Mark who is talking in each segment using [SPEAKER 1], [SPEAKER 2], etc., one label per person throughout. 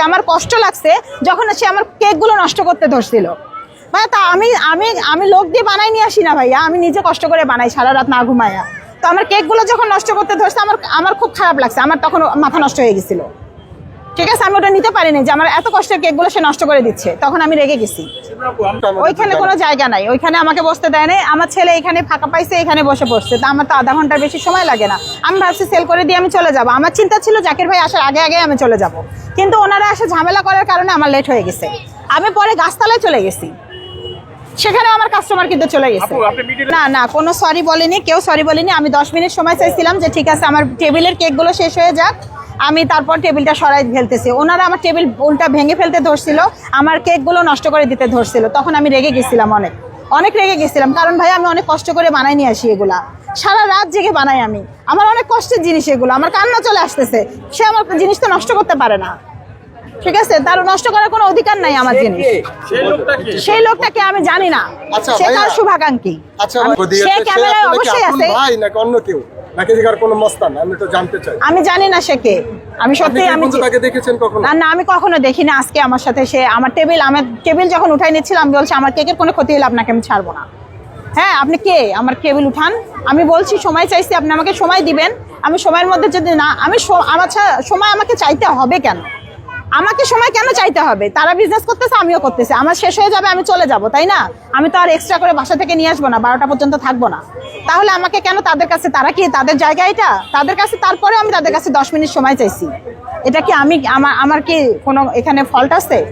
[SPEAKER 1] আজকে আমার কষ্ট লাগছে যখন সে আমার কেকগুলো নষ্ট করতে ধরছিল। ভাইয়া, তা আমি আমি আমি লোক দিয়ে বানাই নিয়ে আসি না ভাইয়া, আমি নিজে কষ্ট করে বানাই, সারা রাত না ঘুমাইয়া তো আমার কেকগুলো যখন নষ্ট করতে ধরছে, আমার আমার খুব খারাপ লাগছে, আমার তখন মাথা নষ্ট হয়ে গেছিল। ঠিক আছে, আমি ওটা নিতে পারিনি যে আমার এত কষ্টের কেকগুলো সে নষ্ট করে দিচ্ছে, তখন আমি রেগে গেছি। ওইখানে কোনো জায়গা নাই, ওইখানে আমাকে বসতে দেয় নাই, আমার ছেলে এখানে ফাঁকা পাইছে, এখানে বসে পড়ছে, তা আমার তো আধা ঘণ্টার বেশি সময় লাগে না। আমি ভাবছি সেল করে দিয়ে আমি চলে যাব, আমার চিন্তা ছিল জাকির ভাই আসার আগে আগে আমি চলে যাব। কিন্তু ওনারা এসে ঝামেলা করার কারণে আমার লেট হয়ে গেছে। আমি পরে গাছতলায় চলে গেছি। সেখানে আমার কাস্টমার কিন্তু চলে গেছে। না না কোনো সরি বলেনি কেউ সরি বলেনি। আমি দশ মিনিট সময় চাইছিলাম যে ঠিক আছে আমার টেবিলের কেকগুলো শেষ হয়ে যাক। আমি তারপর টেবিলটা সরাই ফেলতেছি। ওনারা আমার টেবিল উল্টা ভেঙে ফেলতে ধরছিল। আমার কেকগুলো নষ্ট করে দিতে ধরছিল। তখন আমি রেগে গেছিলাম অনেক। অনেক রেগে গেছিলাম। কারণ ভাই আমি অনেক কষ্ট করে বানাই নিয়ে আসি এগুলা। সারা রাত জেগে বানাই আমি। আমার অনেক কষ্টের জিনিস এগুলো। আমার কান্না চলে আসতেছে। সে আমার জিনিসটা নষ্ট করতে পারে না। ঠিক আছে? তার নষ্ট করার কোনো অধিকার নাই আমার জিনিস।
[SPEAKER 2] সেই
[SPEAKER 1] লোকটাকে আমি জানি না।
[SPEAKER 3] আচ্ছা,
[SPEAKER 1] সে তার শুভাকাঙ্ক্ষী?
[SPEAKER 3] আচ্ছা
[SPEAKER 1] সে ক্যামেরায় অবশ্যই আছে।
[SPEAKER 3] ভাই নাকি অন্য কেউ? নাকি দিকার কোনো মস্তান? আমি তো জানতে চাই।
[SPEAKER 1] আমি জানি না সে কে। আমি সত্যি আমি
[SPEAKER 3] তাকে দেখেছেন কখনো?
[SPEAKER 1] না না আমি কখনো দেখিনি আজকে আমার সাথে সে আমার টেবিল আমার টেবিল যখন উঠাই নিচ্ছিলাম বলছি আমার কেকের কোনো ক্ষতি হলে আপনাকে আমি ছাড়বো না। হ্যাঁ আপনি কে? আমার টেবিল উঠান। আমি বলছি সময় চাইছি আপনি আমাকে সময় দিবেন। আমি সময়ের মধ্যে যদি না আমি আমার সময় আমাকে চাইতে হবে কেন? আমাকে সময় কেন চাইতে হবে? তারা বিজনেস করতেছে আমিও করতেছি। আমার শেষ হয়ে যাবে আমি চলে যাব তাই না? আমি তো আর এক্সট্রা করে বাসা থেকে নিয়ে আসব না বারোটা পর্যন্ত থাকব না। তাহলে আমাকে কেন তাদের কাছে তারা কি তাদের জায়গা এটা? তাদের কাছে তারপরে আমি তাদের কাছে দশ মিনিট সময় চাইছি। এটা কি আমি আমার আমার কি কোনো এখানে ফল্ট আছে?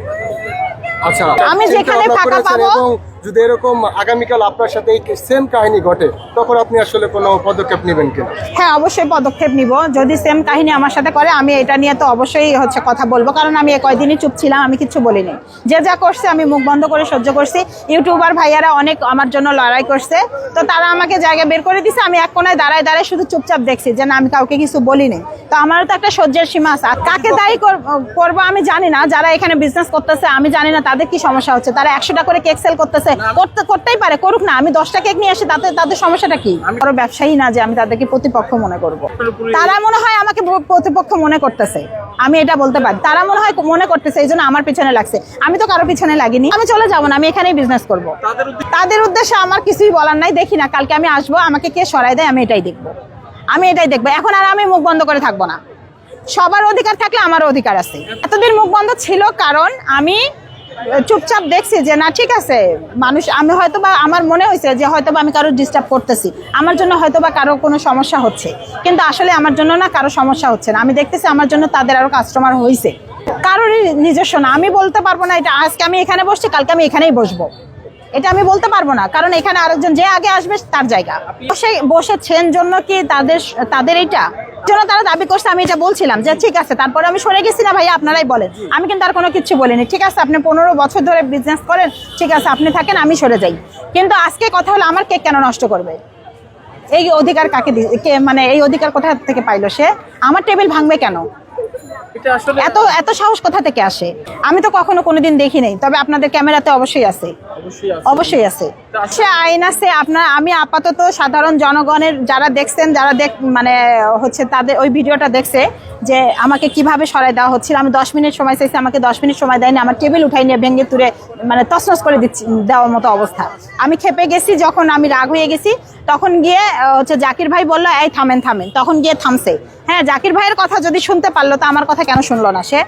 [SPEAKER 3] আচ্ছা
[SPEAKER 1] আমি যেখানে ফাঁকা পাবো-
[SPEAKER 3] যদি এরকম আগামীকাল আপনার সাথে এই সেম কাহিনী ঘটে, তখন আপনি আসলে কোনো পদক্ষেপ নেবেন কিনা?
[SPEAKER 1] হ্যাঁ অবশ্যই পদক্ষেপ নিব। যদি সেম কাহিনী আমার সাথে করে, আমি এটা নিয়ে তো অবশ্যই হচ্ছে কথা বলব, কারণ আমি এ কয়দিনই চুপ ছিলাম, আমি কিছু বলিনি। যে যা করছে, আমি মুখ বন্ধ করে সহ্য করছি। ইউটিউবার ভাইয়ারা অনেক আমার জন্য লড়াই করছে। তো তারা আমাকে জায়গা বের করে দিছে, আমি এক কোনায় দাঁড়ায় দাঁড়ায় শুধু চুপচাপ দেখছি যে না, আমি কাউকে কিছু বলিনি। তো আমারও তো একটা সহ্যের সীমা আছে। আর কাকে দায়ী কর- করব আমি জানি না, যারা এখানে বিজনেস করতেছে, আমি জানি না তাদের কি সমস্যা হচ্ছে। তারা একশোটা করে কেক সেল করতেছে করতে করতেই পারে করুক না। আমি দশটা কেক নিয়ে আসি তাতে তাদের সমস্যাটা কি? কারও ব্যবসায়ী না যে আমি তাদেরকে প্রতিপক্ষ মনে করব। তারা মনে হয় আমাকে প্রতিপক্ষ মনে করতেছে। আমি এটা বলতে পারি। তারা মনে হয় মনে করতেছে এই জন্য আমার পিছনে লাগছে। আমি তো কারও পিছনে লাগিনি আমি চলে যাব না আমি এখানেই বিজনেস করব।
[SPEAKER 2] তাদের উদ্দেশ্যে
[SPEAKER 1] তাদের উদ্দেশ্যে আমার কিছুই বলার নাই দেখি না। কালকে আমি আসব আমাকে কে সরাই দেয় আমি এটাই দেখব। আমি এটাই দেখব। এখন আর আমি মুখ বন্ধ করে থাকব না। সবার অধিকার থাকলে আমারও অধিকার আছে। এতদিন মুখ বন্ধ ছিল কারণ আমি চুপচাপ দেখছি যে, না, ঠিক আছে, মানুষ, আমি হয়তো বা আমার মনে হয়েছে যে হয়তো বা আমি কারও ডিস্টার্ব করতেছি। আমার জন্য হয়তো বা কারও কোনো সমস্যা হচ্ছে। কিন্তু আসলে আমার জন্য না কারও সমস্যা হচ্ছে না। আমি দেখতেছি আমার জন্য তাদের আরও কাস্টমার হয়েছে কারোরই নিজস্ব না। আমি বলতে পারব না এটা। আজকে আমি এখানে বসছি, কালকে আমি এখানেই বসবো। এটা আমি বলতে পারব না। কারণ এখানে আরেকজন যে আগে আসবে, তার জায়গা। বসে, বসেছেন জন্য কি তাদের তাদের এইটা? জন্য তারা দাবি করছে, আমি এটা বলছিলাম যে ঠিক আছে, তারপরে আমি সরে গেছি না ভাইয়া, আপনারাই বলেন। আমি কিন্তু আর কোনো কিছু বলিনি। ঠিক আছে, আপনি পনেরো বছর ধরে বিজনেস করেন, ঠিক আছে, আপনি থাকেন, আমি সরে যাই। কিন্তু আজকে কথা হলো, আমার কেক কেন নষ্ট করবে? এই অধিকার কাকে মানে এই অধিকার কোথা থেকে পাইলো সে? আমার টেবিল ভাঙবে কেন? এত এত সাহস কোথা থেকে আসে? আমি তো কখনো কোনোদিন দেখি নাই তবে আপনাদের ক্যামেরাতে অবশ্যই আছে।
[SPEAKER 2] অবশ্যই আছে।
[SPEAKER 1] অবশ্যই আছে। সে আইন আছে আপনার আমি আপাতত সাধারণ জনগণের যারা দেখছেন যারা দেখ মানে হচ্ছে তাদের ওই ভিডিওটা দেখছে যে আমাকে কীভাবে সরাই দেওয়া হচ্ছিল। আমি দশ মিনিট সময় চাইছি আমাকে দশ মিনিট সময় দেয়নি আমার টেবিল উঠাই নিয়ে ভেঙে তুলে মানে তছনছ করে দিচ্ছি দেওয়ার মতো অবস্থা। আমি খেপে গেছি যখন আমি রাগ হয়ে গেছি তখন গিয়ে হচ্ছে জাকির ভাই বলল এই থামেন থামেন। তখন গিয়ে থামছে। হ্যাঁ জাকির ভাইয়ের কথা যদি শুনতে পারল তো আমার কথা কেন শুনলো না সে?